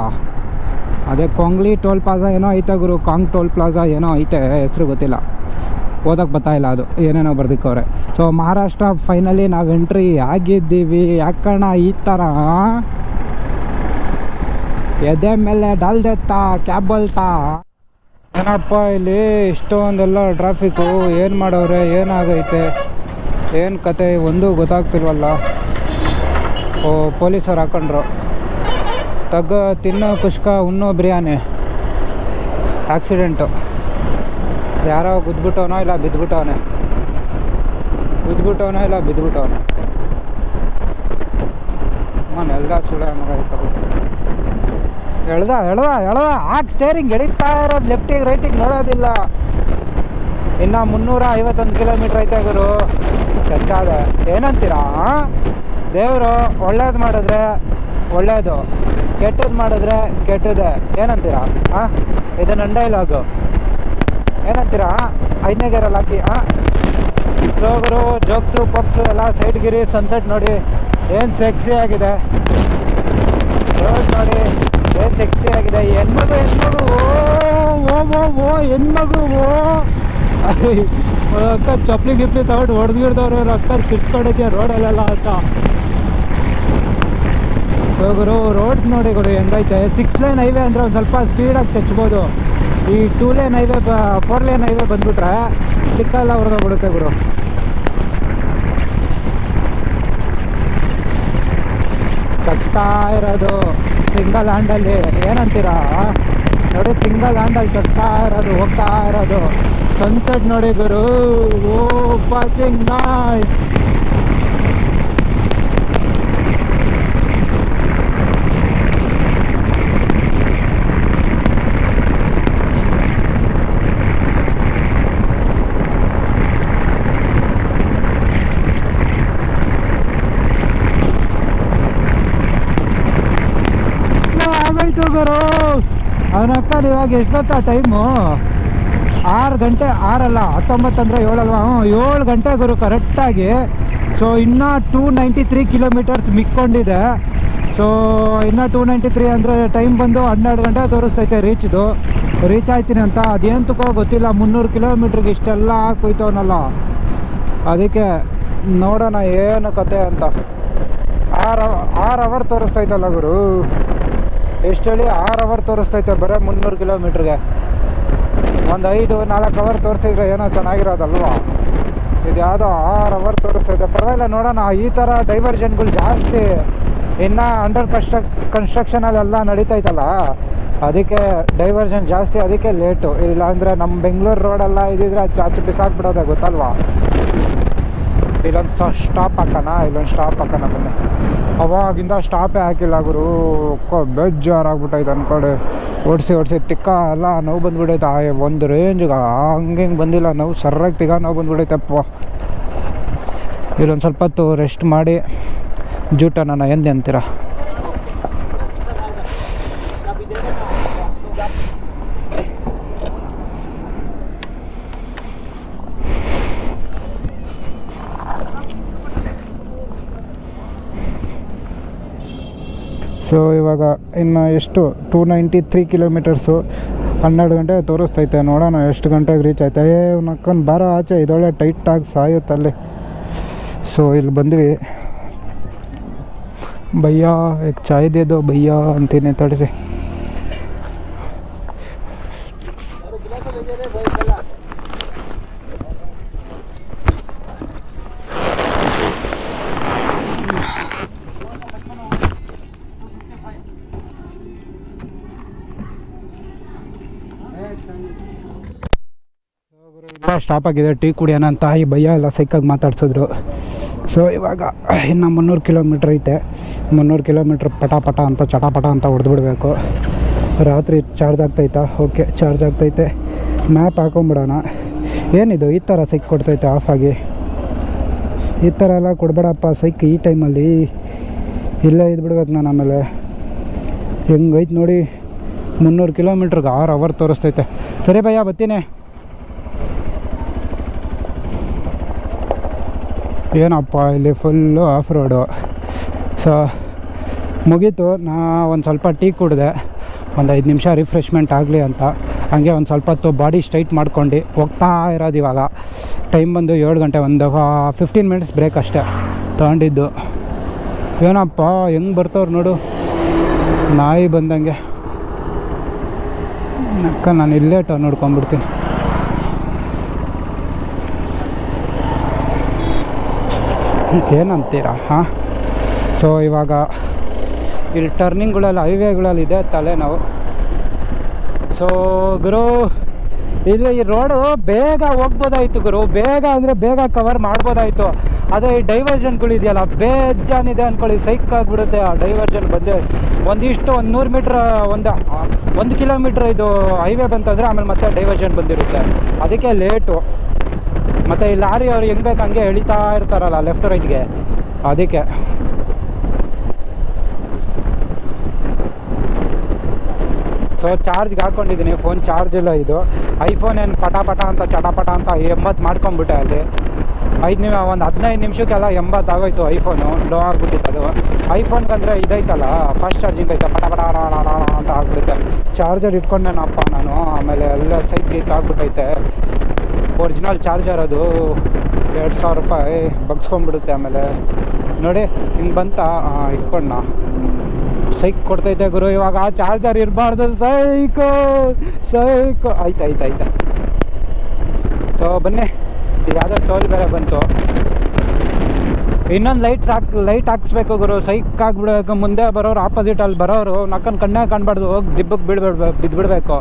ಅದೇ ಕೊಂಗ್ಲಿ ಟೋಲ್ ಪ್ಲಾಜಾ ಏನೋ ಐತೆ ಗುರು? ಕಾಂಗ್ ಟೋಲ್ ಪ್ಲಾಜಾ ಏನೋ ಐತೆ ಹೆಸರು ಗೊತ್ತಿಲ್ಲ. ಓದಕ್ಕೆ ಬರ್ತಾಯಿಲ್ಲ ಅದು. ಏನೇನೋ ಬರ್ದಿಕ್ಕವ್ರೆ. ಸೊ ಮಹಾರಾಷ್ಟ್ರ ಫೈನಲಿ ನಾವು ಎಂಟ್ರಿ ಆಗಿದ್ದೀವಿ. ಯಾಕಣ್ಣ ಈ ಥರ ಎದೆ ಮೇಲೆ ಡಾಲ್ ದೆತ್ತಾ, ಕ್ಯಾಬ್ ಬಲ್ತಾ. ಏನಪ್ಪ ಇಲ್ಲಿ ಇಷ್ಟೊಂದೆಲ್ಲ ಟ್ರಾಫಿಕ್ಕು ಏನು ಮಾಡೋರೆ? ಏನಾಗೈತೆ? ಏನು ಕತೆ? ಒಂದು ಗೊತ್ತಾಗ್ತಿಲ್ವಲ್ಲ. ಓ, ಪೊಲೀಸರು ಹಾಕೊಂಡ್ರು. ತಗ್ಗ ತಿನ್ನೋ ಕುಷ್ಕ, ಉಣ್ಣೋ ಬಿರಿಯಾನಿ. ಆಕ್ಸಿಡೆಂಟು ಯಾರೋ ಗುದ್ಬಿಟ್ಟವನೋ ಇಲ್ಲ ಬಿದ್ದುಬಿಟ್ಟವನೇ ಗುದ್ಬಿಟ್ಟವನೋ ಇಲ್ಲ ಬಿದ್ದುಬಿಟ್ಟವನೇ ಮನ ಎಲ್ದ ಸುಳ ಮಗ. ಎಳ್ದ ಎಳ್ದ ಎಳ್ದ. ಹಾಕಿ ಸ್ಟೇರಿಂಗ್ ಎಳಿತಾ ಇರೋದು ಲೆಫ್ಟಿಗೆ ರೈಟಿಗೆ ನೋಡೋದಿಲ್ಲ. ಇನ್ನು ಮುನ್ನೂರ ಐವತ್ತೊಂದು ಕಿಲೋಮೀಟ್ರ್ ಐತೆ ಗುರು. ಚಚ್ಚಾದ. ಏನಂತೀರಾ? ದೇವರು ಒಳ್ಳೇದು ಮಾಡಿದ್ರೆ ಒಳ್ಳೇದು. ಕೆಟ್ಟದ್ದು ಮಾಡಿದ್ರೆ ಕೆಟ್ಟದೆ. ಏನಂತೀರಾ? ಹಾಂ ಇದು ನನ್ನ ಡೈಲಾಗು ಏನಂತೀರಾ? ಐದನೇ ಗೇರಲ್ಲಿ ಹಾಕಿ ಹಾಂ ಸೋಗರು ಜೋಕ್ಸು, ಪಪ್ಸು ಎಲ್ಲ ಸೈಡ್ ಗಿರಿ ಸನ್ಸೆಟ್ ನೋಡಿ. ಏನು ಸೆಕ್ಸಿ ಆಗಿದೆ? ರೋಡ್ ನೋಡಿ. ಏನು ಸೆಕ್ಸಿ ಆಗಿದೆ? ಹೆಣ್ಮಗು ಹೆಣ್ಮಗು, ಓ ಓ ಓ ಹೆಣ್ಮಗು, ಓ. ಅಕ್ಕ ಚಪ್ಪಲಿ ಗಿಪ್ಲಿ ತಗೊಂಡು ಹೊಡೆದ್ಗಿಡ್ದವ್ರು ರೊಕ್ಕ ಕಿಟ್ಕೊಂಡಿದ್ಯಾ ರೋಡಲ್ಲೆಲ್ಲ ಅಂತ. ಸೊ ಗುರು ರೋಡ್ ನೋಡಿ ಗುರು, ಹೆಂಗೈತೆ? ಸಿಕ್ಸ್ ಲೈನ್ ಹೈವೇ ಅಂದರೆ ಒಂದು ಸ್ವಲ್ಪ ಸ್ಪೀಡಾಗಿ ಚಚ್ಬೋದು. ಈ two lane highway four lane highway ಬಂದ್ಬಿಟ್ರೆ ತಿಕ್ಕಲ್ಲ ಹೊಡೆದೋಗ್ಬಿಡುತ್ತೆ ಗುರು. ಚಚ್ತಾ ಇರೋದು ಸಿಂಗಲ್ ಹ್ಯಾಂಡಲ್ಲಿ ಏನಂತೀರಾ? ನೋಡಿ ಸಿಂಗಲ್ ಹ್ಯಾಂಡಲ್ಲಿ ಚಚ್ತಾ ಇರೋದು, ಹೋಗ್ತಾ ಇರೋದು. ಸನ್ಸೆಟ್ ನೋಡಿ ಗುರು. ಓ ಫಾಕಿಂಗ್ ನಾಯ್ಸ್ ಆಗೋಯ್ತು ಗುರು ಅವನಕ್ಕ ಇವಾಗ ಎಷ್ಟು ಗೊತ್ತಾ ಟೈಮು? ಆರು ಗಂಟೆ, ಆರಲ್ಲ ಹತ್ತೊಂಬತ್ತು ಅಂದರೆ ಹ್ಞೂ ಏಳು ಗಂಟೆ ಗುರು ಕರೆಕ್ಟಾಗಿ ಸೊ ಇನ್ನೂ ಟೂ ನೈಂಟಿ ತ್ರೀ ಕಿಲೋಮೀಟರ್ಸ್ ಮಿಕ್ಕೊಂಡಿದೆ. ಸೊ ಇನ್ನೂ ಟೂ ನೈಂಟಿ ತ್ರೀ ಅಂದರೆ ಟೈಮ್ ಬಂದು ಹನ್ನೆರಡು ಗಂಟೆ ತೋರಿಸ್ತೈತೆ ರೀಚ್ದು ರೀಚ್ ಆಯ್ತೀನಿ ಅಂತ. ಅದೇಂತಕ್ಕೋ ಗೊತ್ತಿಲ್ಲ, ಮುನ್ನೂರು ಕಿಲೋಮೀಟ್ರಿಗೆ ಇಷ್ಟೆಲ್ಲ ಹಾಕೋಯ್ತವನಲ್ಲ ಅದಕ್ಕೆ ನೋಡೋಣ, ಏನು ಕತೆ ಅಂತ. ಆರು ಆರು ಅವರ್ ತೋರಿಸ್ತೈತಲ್ಲ ಗುರು. ಎಷ್ಟು ಹೇಳಿ ಆರು ಅವರ್ ತೋರಿಸ್ತೈತೆ, ಬರೀ ಮುನ್ನೂರು ಕಿಲೋಮೀಟ್ರಿಗೆ ಒಂದು ಐದು, ನಾಲ್ಕು ಅವರ್ ತೋರಿಸಿದ್ರೆ ಏನೋ ಚೆನ್ನಾಗಿರೋದಲ್ವಾ? ಇದು ಯಾವುದೋ ಆರು ಅವರ್ ತೋರಿಸ್ತೈತೆ. ಪರವಾಗಿಲ್ಲ, ನೋಡೋಣ. ಈ ಥರ ಡೈವರ್ಜನ್ಗಳು ಜಾಸ್ತಿ. ಇನ್ನು ಅಂಡರ್ ಕನ್ಸ್ಟ್ರಕ್ ಕನ್ಸ್ಟ್ರಕ್ಷನಲ್ಲೆಲ್ಲ ನಡೀತೈತಲ್ಲ? ಅದಕ್ಕೆ ಡೈವರ್ಷನ್ ಜಾಸ್ತಿ, ಅದಕ್ಕೆ ಲೇಟು ಇಲ್ಲ ಅಂದರೆ ನಮ್ಮ ಬೆಂಗಳೂರು ರೋಡೆಲ್ಲ ಆ ಚಾಚು ಬಿಸಾಕ್ಬಿಡೋದೆ ಗೊತ್ತಲ್ವಾ? ಇಲ್ಲೊಂದು ಸ ಸ್ಟಾಪ್ ಹಾಕೋಣ, ಇಲ್ಲೊಂದು ಸ್ಟಾಪ್ ಹಾಕೋಣ ಬನ್ನಿ. ಅವಾಗಿಂದ ಸ್ಟಾಪೇ ಹಾಕಿಲ್ಲ ಗುರು. ಬೇಜಾರಾಗ್ಬಿಟ್ಟೈತೆ ಅನ್ಕೊಡೆ ಓಡಿಸಿ ಓಡಿಸಿ, ತಿಕ್ಕ ಎಲ್ಲ ನೋವು ಬಂದ್ಬಿಡೈತೆ ಆ, ಒಂದು ರೇಂಜ್ಗೆ ಹಂಗೆ ಹಿಂಗೆ ಬಂದಿಲ್ಲ, ನೋವು ಸರ್ರಾಗಿ ತಿಗ ನೋವು ಬಂದ್ಬಿಡೈತಪ್ಪ ಇಲ್ಲೊಂದು ಸ್ವಲ್ಪ ಹೊತ್ತು ರೆಸ್ಟ್ ಮಾಡಿ. ಜೂಟ ನಾನು ಎಂದೆ ಅಂತೀರ? ಸೊ ಇವಾಗ ಇನ್ನು ಎಷ್ಟು? ಟೂ ನೈಂಟಿ ತ್ರೀ ಕಿಲೋಮೀಟರ್ಸು ಹನ್ನೆರಡು ಗಂಟೆ ತೋರಿಸ್ತೈತೆ. ನೋಡೋಣ ಎಷ್ಟು ಗಂಟೆಗೆ ರೀಚ್ ಆಯ್ತಾ? ಏ ನಕ್ಕೊಂಡು ಬಾರೋ ಆಚೆ. ಇದೊಳ್ಳೆ ಟೈಟಾಗಿ ಸಾಯುತ್ತಲ್ಲಿ. ಸೊ ಇಲ್ಲಿ ಬಂದ್ವಿ. ಭಯ್ಯ, ಈಗ ಚಾಯ್ ದೇದೋ ಭಯ್ಯ ಅಂತೀನಿ ತಡೀರಿ. ಸ್ಟಾಪ್ ಆಗಿದೆ, ಟೀ ಕುಡಿಯೋಣ ಅಂತ. ಈ ಭಯ್ಯ ಎಲ್ಲ ಸೈಕಾಗಿ ಮಾತಾಡ್ಸಿದ್ರು. ಸೊ ಇವಾಗ ಇನ್ನು ಮುನ್ನೂರು ಕಿಲೋಮೀಟ್ರ್ ಐತೆ. ಮುನ್ನೂರು ಕಿಲೋಮೀಟ್ರ್ ಪಟ ಪಟ ಅಂತ, ಚಟಾಪಟ ಅಂತ ಹೊಡೆದ್ಬಿಡ್ಬೇಕು ರಾತ್ರಿ ಚಾರ್ಜ್ ಆಗ್ತೈತಾ? ಓಕೆ ಚಾರ್ಜ್ ಆಗ್ತೈತೆ. ಮ್ಯಾಪ್ ಹಾಕೊಂಬಿಡೋಣ. ಏನಿದು? ಈ ಥರ ಸೈಕ್ ಕೊಡ್ತೈತೆ ಆಫ್ ಆಗಿ. ಈ ಥರ ಎಲ್ಲ ಕೊಡಬೇಡಪ್ಪ ಸೈಕ್ ಈ ಟೈಮಲ್ಲಿ ಇಲ್ಲೇ ಇದ್ಬಿಡ್ಬೇಕು ನಾನು ಆಮೇಲೆ. ಹೆಂಗೈತೆ ನೋಡಿ. ಮುನ್ನೂರು ಕಿಲೋಮೀಟ್ರಿಗೆ ಆರು ಅವರ್ ತೋರಿಸ್ತೈತೆ. ಸರಿ ಭಯ್ಯ ಬತ್ತೀನಿ ಏನಪ್ಪ ಇಲ್ಲಿ ಫುಲ್ಲು ಆಫ್ ರೋಡು ಸೊ ಮುಗೀತು. ನಾ ಒಂದು ಸ್ವಲ್ಪ ಟೀ ಕುಡಿದೆ. ಒಂದು ಐದು ನಿಮಿಷ ರಿಫ್ರೆಶ್ಮೆಂಟ್ ಆಗಲಿ ಅಂತ. ಹಾಗೆ ಒಂದು ಸ್ವಲ್ಪ ಹೊತ್ತು ಬಾಡಿ ಸ್ಟ್ರೈಟ್ ಮಾಡ್ಕೊಂಡು. ಹೋಗ್ತಾ ಇರೋದು ಇವಾಗ. ಟೈಮ್ ಬಂದು ಏಳು ಗಂಟೆ ಒಂದು ಫಿಫ್ಟೀನ್ ಮಿನಿಟ್ಸ್ ಬ್ರೇಕ್ ಅಷ್ಟೇ. ತಗೊಂಡಿದ್ದು. ಏನಪ್ಪ, ಹೆಂಗೆ ಬರ್ತವ್ರು ನೋಡು. ನಾಯಿ ಬಂದಂಗೆ. ಅಕ್ಕ, ನಾನು ಇಲ್ಲೇ ಟ ನೋಡ್ಕೊಂಬಿಡ್ತೀನಿ ಏನಂತೀರಾ ಹಾಂ? ಸೊ ಇವಾಗ ಇಲ್ಲಿ ಟರ್ನಿಂಗ್ಗಳಲ್ಲಿ ಹೈವೇಗಳಲ್ಲಿ ಇದೆ ತಲೆನೋವು. ಸೊ ಗುರು ಇಲ್ಲಿ ಈ ರೋಡು ಬೇಗ ಹೋಗ್ಬೋದಾಯ್ತು ಗುರು. ಬೇಗ ಅಂದರೆ ಬೇಗ ಕವರ್ ಮಾಡ್ಬೋದಾಯ್ತು. ಆದರೆ ಈ ಡೈವರ್ಜನ್ಗಳು ಇದೆಯಲ್ಲ, ಬೇಜಾನಿದೆ ಅಂದ್ಕೊಳ್ಳಿ ಸೈಕ್ ಆಗಿಬಿಡುತ್ತೆ ಆ ಡೈವರ್ಜನ್ ಬಂದೆ ಒಂದಿಷ್ಟು ಒಂದು ನೂರು ಮೀಟ್ರ್ ಒಂದು ಒಂದು ಕಿಲೋಮೀಟ್ರ್ ಇದು ಹೈವೇ ಬಂತಂದರೆ ಆಮೇಲೆ ಮತ್ತೆ ಡೈವರ್ಷನ್ ಬಂದಿರುತ್ತೆ. ಅದಕ್ಕೆ ಲೇಟು ಮತ್ತು ಈ ಲಾರಿ ಅವ್ರು ಹೆಂಗೆ ಬೇಕು ಹಂಗೆ ಎಳಿತಾ ಇರ್ತಾರಲ್ಲ ಲೆಫ್ಟ್ ರೈಟ್ಗೆ ಅದಕ್ಕೆ. ಸೊ ಚಾರ್ಜ್ಗೆ ಹಾಕ್ಕೊಂಡಿದ್ದೀನಿ ಫೋನ್ ಚಾರ್ಜ್ ಇಲ್ಲ ಇದು. ಐಫೋನ್ ಏನು ಪಟ ಅಂತ ಚಟಪಟ ಅಂತ ಎಂಬತ್ತು ಮಾಡ್ಕೊಂಬಿಟ್ಟೆ ಅಲ್ಲಿ. ಐದು ನಿಮಿಷ ಒಂದು ಹದಿನೈದು ನಿಮಿಷಕ್ಕೆಲ್ಲ ಎಂಬತ್ತು ಆಗೋಯ್ತು ಐಫೋನು ಲೋ ಆಗಿಬಿಟ್ಟಿತ್ತು ಅದು. ಐಫೋನ್ಗಂದ್ರೆ ಇದೈತಲ್ಲ ಫಸ್ಟ್ ಚಾರ್ಜಿಂಗ್ ಐತೆ. ಪಟ ಪಟ ಅಂತ ಆಗ್ಬಿಡುತ್ತೆ. ಚಾರ್ಜರ್ ಇಟ್ಕೊಂಡೇನಪ್ಪ ನಾನು. ಆಮೇಲೆ ಎಲ್ಲ ಸೈಡ್ ಗೀಕ್ ಆಗ್ಬಿಟ್ಟೈತೆ. ಒರಿಜಿನಲ್ ಚಾರ್ಜರ್ ಅದು ಎರಡು ಸಾವಿರ ರೂಪಾಯಿ ಬಗ್ಸ್ಕೊಂಡ್ಬಿಡುತ್ತೆ ಆಮೇಲೆ. ನೋಡಿ, ಹಿಂಗೆ ಬಂತ ಇಟ್ಕೊಂಡ ಸೈಕ್ ಕೊಡ್ತೈತೆ ಗುರು, ಇವಾಗ ಆ ಚಾರ್ಜರ್ ಇರಬಾರ್ದು. ಸೈಕು ಸೈಕು ಆಯ್ತು ಆಯ್ತು ಆಯ್ತು. ಸೊ ಬನ್ನಿ. ಯಾವುದೋ ಟೋಲ್ ಬೇರೆ ಬಂತು. ಇನ್ನೊಂದು ಲೈಟ್ ಹಾಕ್ ಲೈಟ್ ಹಾಕ್ಸ್ಬೇಕು ಗುರು. ಸೈಕ್ ಹಾಕ್ಬಿಡ್ಬೇಕು ಮುಂದೆ ಬರೋರು ಆಪೋಸಿಟ್ ಅಲ್ಲಿ ಬರೋರು. ನಕ್ಕನ್ ಕಣ್ಣೇ ಕಾಣಬಾರ್ದು. ಹೋಗಿ ದಿಬ್ಬಕ್ಕೆ ಬಿಡ್ಬಿಡ್ಬೇಕು ಬಿದ್ದುಬಿಡ್ಬೇಕು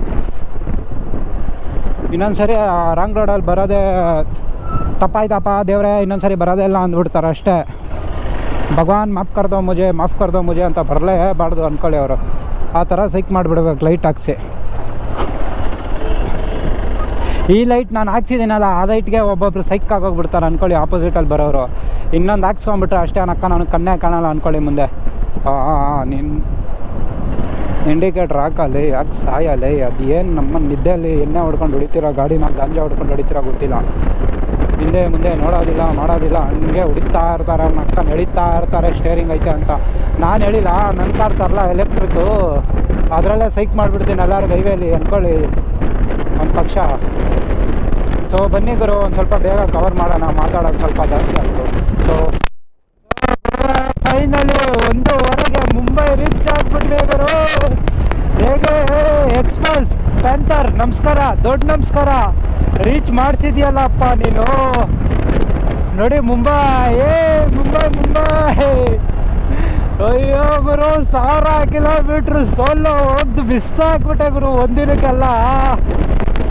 ಇನ್ನೊಂದು ಸರಿ ರಾಂಗ್ ರೋಡಲ್ಲಿ ಬರೋದೇ ತಪ್ಪಾಯ್ತಪ್ಪ ದೇವ್ರೆ ಇನ್ನೊಂದು ಸರಿ ಬರೋದೇ ಇಲ್ಲ ಅಂದ್ಬಿಡ್ತಾರೆ ಅಷ್ಟೇ. ಭಗವಾನ್ ಮಾಫ್ ಕರ್ದೋ ಮುಜೆ, ಮಾಫ್ ಕರ್ದೋ ಮುಜೆ ಅಂತ ಬರಲೇಬಾರ್ದು ಅಂದ್ಕೊಳ್ಳಿ ಅವರು. ಆ ಥರ ಸೈಕ್ ಮಾಡಿಬಿಡ್ಬೇಕು ಲೈಟ್ ಹಾಕ್ಸಿ. ಈ ಲೈಟ್ ನಾನು ಹಾಕ್ಸಿದ್ದೀನಲ್ಲ, ಆ ಲೈಟ್ಗೆ ಒಬ್ಬೊಬ್ರು ಸೈಕ್ ಆಗೋಗ್ಬಿಡ್ತಾರೆ ಅಂದ್ಕೊಳ್ಳಿ ಆಪೋಸಿಟಲ್ಲಿ ಬರೋರು. ಇನ್ನೊಂದು ಹಾಕ್ಸ್ಕೊಂಬಿಟ್ರೆ ಅಷ್ಟೇ ಅನ್ನಕ್ಕ ನಾನು ಕಣ್ಣೇ ಕಾಣಲ್ಲ ಅಂದ್ಕೊಳ್ಳಿ ಮುಂದೆ. ಹಾಂ ನಿನ್ನ ಇಂಡಿಕೇಟ್ರ್ ಹಾಕಲ್ಲಿ ಯಾಕೆ ಸಾಯಲ್ಲ ಅದು ಏನು ನಮ್ಮ ನಿದ್ದೆಯಲ್ಲಿ ಎಣ್ಣೆ ಹೊಡ್ಕೊಂಡು ಹೊಡಿತೀರೋ, ಗಾಡಿನ ಗಾಂಜಾ ಹೊಡ್ಕೊಂಡು ಹೊಡಿತೀರೋ ಗೊತ್ತಿಲ್ಲ. ಹಿಂದೆ ಮುಂದೆ ನೋಡೋದಿಲ್ಲ, ಮಾಡೋದಿಲ್ಲ, ಹಂಗೆ ಹೊಡಿತಾ ಇರ್ತಾರೆ ನಕ್ಕ ನಡೀತಾ ಇರ್ತಾರೆ ಸ್ಟೇರಿಂಗ್ ಐತೆ ಅಂತ. ನಾನು ಹೇಳಿಲ್ಲ ನನ್ನ ಕಾರ್ ತರಲ್ಲ ಎಲೆಕ್ಟ್ರಿಕ್ಕು ಅದರಲ್ಲೇ ಸೈಕ್ ಮಾಡಿಬಿಡ್ತೀನಿ ಎಲ್ಲಾರು ಹೈವೇಲಿ ಅಂದ್ಕೊಳ್ಳಿ ಒಂದು ಪಕ್ಷ. ಸೊ ಬನ್ನಿ ಗುರು, ಒಂದು ಸ್ವಲ್ಪ ಬೇಗ ಕವರ್ ಮಾಡೋಣ, ಮಾತಾಡೋದು ಸ್ವಲ್ಪ ಜಾಸ್ತಿ ಆಯಿತು. ಸೊ ಫೈನಲಿ ಒಂದೂವರೆಗೆ ಮುಂಬೈ ರೀಚ್ ಆಗ್ಬಿಟ್ಟಿದೆ ಗುರು. ಹೇಗೆ ಎಕ್ಸ್ಪ್ರೆಸ್ ಪ್ಯಾಂಥರ್ ನಮಸ್ಕಾರ, ದೊಡ್ಡ ನಮಸ್ಕಾರ. ರೀಚ್ ಮಾಡ್ತಿದ್ಯಲ್ಲಪ್ಪ ನೀನು. ನೋಡಿ ಮುಂಬೈ ಏ ಮುಂಬೈ ಮುಂಬೈ. ಅಯ್ಯೋ ಗುರು, ಸಾವಿರ ಕಿಲೋಮೀಟ್ರ್ ಸೋಲೋ ಒಂದು ಮಿಸ್ ಆಗ್ಬಿಟ್ಟೆ ಗುರು, ಒಂದಿನಕ್ಕೆಲ್ಲ.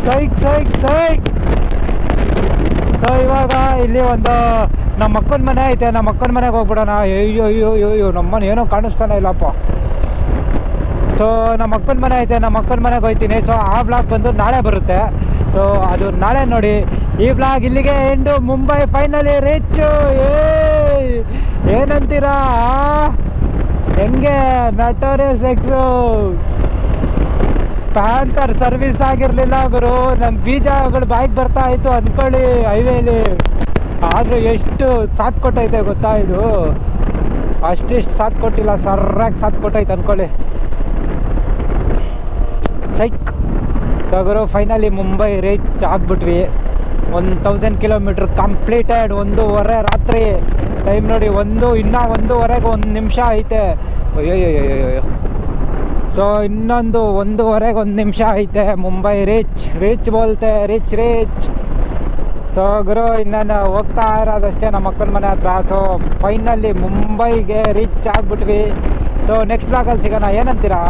ಸೈಕ್ ಸೈಕ್ ಸೈಕ್. ಸೊ ಇವಾಗ ಇಲ್ಲಿ ಒಂದು ನಮ್ಮ ಅಕ್ಕನ ಮನೆ ಐತೆ ನಮ್ಮ ಅಕ್ಕನ ಮನೆಗೆ ಹೋಗ್ಬಿಡೋಣ. ಅಯ್ಯೋ ಅಯ್ಯೋ ಅಯ್ಯೋ ನಮ್ಮನೆ ಏನೋ ಕಾಣಿಸ್ತಾನೆ ಇಲ್ಲಪ್ಪ. ಸೊ ನಮ್ಮ ಅಕ್ಕನ ಮನೆ ಐತೆ, ನಮ್ಮ ಅಕ್ಕನ ಮನೆಗೆ ಹೋಗ್ತೀನಿ. ಸೊ ಆ ಬ್ಲಾಗ್ ಬಂದು ನಾಳೆ ಬರುತ್ತೆ. ಸೊ ಅದು ನಾಳೆ ನೋಡಿ. ಈ ಬ್ಲಾಗ್ ಇಲ್ಲಿಗೆ ಎಂಡು ಮುಂಬೈ ಫೈನಲಿ ರಿಚ್ ಏನಂತೀರಾ? ಹೆಂಗೆ? ಮೆಟೋರಿಯಸ್ ಎಕ್ಸು ಪ್ಯಾಂತರ್ ಸರ್ವಿಸ್ ಆಗಿರಲಿಲ್ಲ ಗುರು. ನಂಗೆ ಬೀಜಗಳು ಬಾಯಿಗೆ ಬರ್ತಾ ಇತ್ತು ಅಂದ್ಕೊಳ್ಳಿ ಹೈವೇಲಿ. ಆದರೂ ಎಷ್ಟು ಸಾಥ್ ಕೊಟ್ಟೈತೆ ಗೊತ್ತಾ ಇದು? ಅಷ್ಟಿಷ್ಟು ಸಾಥ್ ಕೊಟ್ಟಿಲ್ಲ, ಸರ್ರಾಗಿ ಸಾಥ್ ಕೊಟ್ಟೈತೆ ಅಂದ್ಕೊಳ್ಳಿ psych. So finally Mumbai reach ಆಗಿಬಿಟ್ವಿ. One thousand kilometre completed ಒಂದೂವರೆ ರಾತ್ರಿ. ಟೈಮ್ ನೋಡಿ ಒಂದು, ಇನ್ನೂ ಒಂದೂವರೆಗೆ ಒಂದು ನಿಮಿಷ ಐತೆ. ಅಯ್ಯೋಯ್ಯೋಯ್ಯೋ ಸೊ ಇನ್ನೊಂದು ಒಂದೂವರೆಗೆ ಒಂದು ನಿಮಿಷ ಐತೆ. ಮುಂಬೈ ರೀಚ್ ರೀಚ್ ಬೋಲ್ತೆ ರೀಚ್ ರೀಚ್ ಸೊ ಗುರು ಇನ್ನೇನು ಹೋಗ್ತಾ ಇರೋದಷ್ಟೇ ನಮ್ಮ ಅಕ್ಕನ ಮನೆ ಹತ್ರ. ಸೊ ಫೈನಲಿ ಮುಂಬೈಗೆ ರೀಚ್ ಆಗಿಬಿಟ್ವಿ. ಸೊ ನೆಕ್ಸ್ಟ್ ಬ್ಲಾಗಲ್ಲಿ ಸಿಗೋಣ. ಏನಂತೀರಾ?